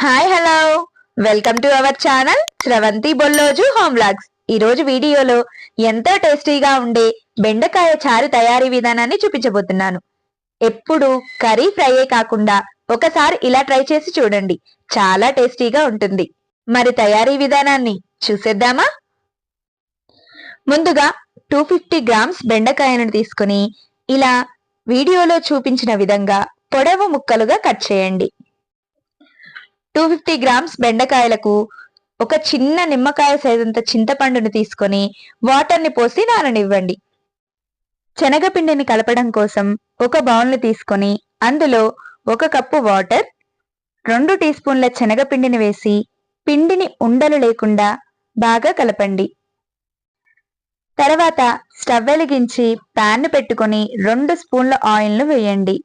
Hi hello welcome to our channel Sravanthi Bolloju home vlogs ఈరోజు వీడియోలో ఎంతో టేస్టీగా ఉండే బెండకాయ చారు తయారీ విధానాన్ని చూపించబోతున్నాను. ఎప్పుడు కర్రీ ఫ్రైయే కాకుండా ఒకసారి ఇలా ట్రై చేసి చూడండి. చాలా టేస్టీగా ఉంటుంది. మరి తయారీ విధానాన్ని చూసేద్దామా? ముందుగా టూ ఫిఫ్టీ గ్రామ్స్ బెండకాయను తీసుకుని ఇలా వీడియోలో చూపించిన విధంగా పొడవు ముక్కలుగా కట్ చేయండి. టూ ఫిఫ్టీ గ్రామ్స్ బెండకాయలకు ఒక చిన్న నిమ్మకాయ సైజంత చింతపండును తీసుకొని వాటర్ని పోసి నాననివ్వండి. శనగపిండిని కలపడం కోసం ఒక బౌల్ని తీసుకొని అందులో ఒక కప్పు వాటర్ రెండు టీ స్పూన్ల శనగపిండిని వేసి పిండిని ఉండలు లేకుండా బాగా కలపండి. తర్వాత స్టవ్ వెలిగించి ప్యాన్ పెట్టుకొని రెండు స్పూన్ల ఆయిల్ను వేయండి.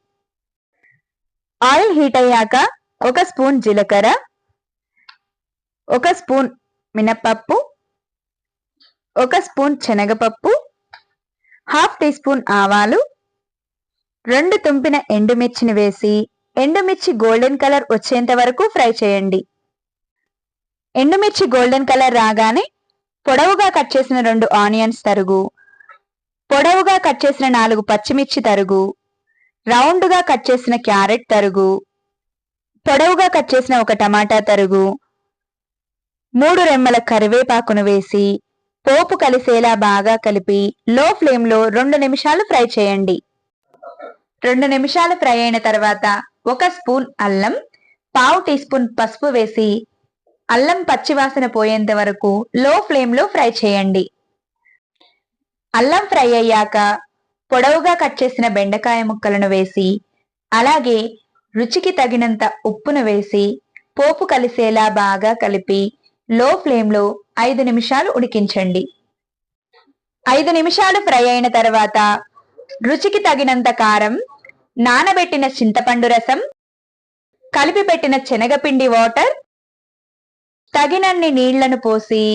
ఆయిల్ హీట్ అయ్యాక ఒక స్పూన్ జీలకర్ర ఒక స్పూన్ మినపప్పు ఒక స్పూన్ శనగపప్పు హాఫ్ టీ స్పూన్ ఆవాలు రెండు తుంపిన ఎండుమిర్చిని వేసి ఎండుమిర్చి గోల్డెన్ కలర్ వచ్చేంత వరకు ఫ్రై చేయండి. ఎండుమిర్చి గోల్డెన్ కలర్ రాగానే పొడవుగా కట్ చేసిన రెండు ఆనియన్స్ తరుగు పొడవుగా కట్ చేసిన నాలుగు పచ్చిమిర్చి తరుగు రౌండ్గా కట్ చేసిన క్యారెట్ తరుగు పొడవుగా కట్ చేసిన ఒక టమాటా తరుగు మూడు రెమ్మల కరివేపాకును వేసి పోపు కలిసేలా బాగా కలిపి లో ఫ్లేమ్లో రెండు నిమిషాలు ఫ్రై చేయండి. రెండు నిమిషాలు ఫ్రై అయిన తర్వాత ఒక స్పూన్ అల్లం పావు టీ స్పూన్ పసుపు వేసి అల్లం పచ్చివాసన పోయేంత వరకు లో ఫ్లేమ్లో ఫ్రై చేయండి. అల్లం ఫ్రై అయ్యాక పొడవుగా కట్ చేసిన బెండకాయ ముక్కలను వేసి అలాగే రుచికి తగినంత ఉప్పును వేసి పోపు కలిసేలా బాగా కలిపి లో ఫ్లేమ్లో ఐదు నిమిషాలు ఉడికించండి. ఐదు నిమిషాలు ఫ్రై అయిన తర్వాత రుచికి తగినంత కారం నానబెట్టిన చింతపండు రసం కలిపి పెట్టిన శనగపిండి వాటర్ తగినన్ని నీళ్ళను పోసి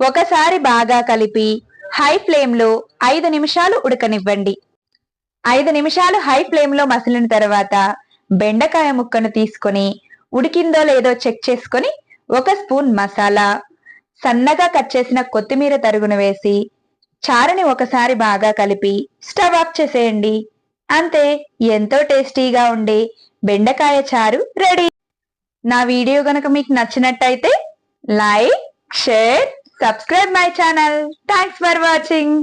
ఒకసారి బాగా కలిపి హై ఫ్లేమ్లో ఐదు నిమిషాలు ఉడకనివ్వండి. ఐదు నిమిషాలు హై ఫ్లేమ్లో మసిలిన తర్వాత బెండకాయ ముక్కను తీసుకొని ఉడికిందో లేదో చెక్ చేసుకొని ఒక స్పూన్ మసాలా సన్నగా కట్ చేసిన కొత్తిమీర తరుగును వేసి చారుని ఒకసారి బాగా కలిపి స్టవ్ ఆఫ్ చేసేయండి. అంతే ఎంతో టేస్టీగా ఉండే బెండకాయ చారు రెడీ. నా వీడియో గనక మీకు నచ్చినట్టయితే like share subscribe my channel. Thanks for watching.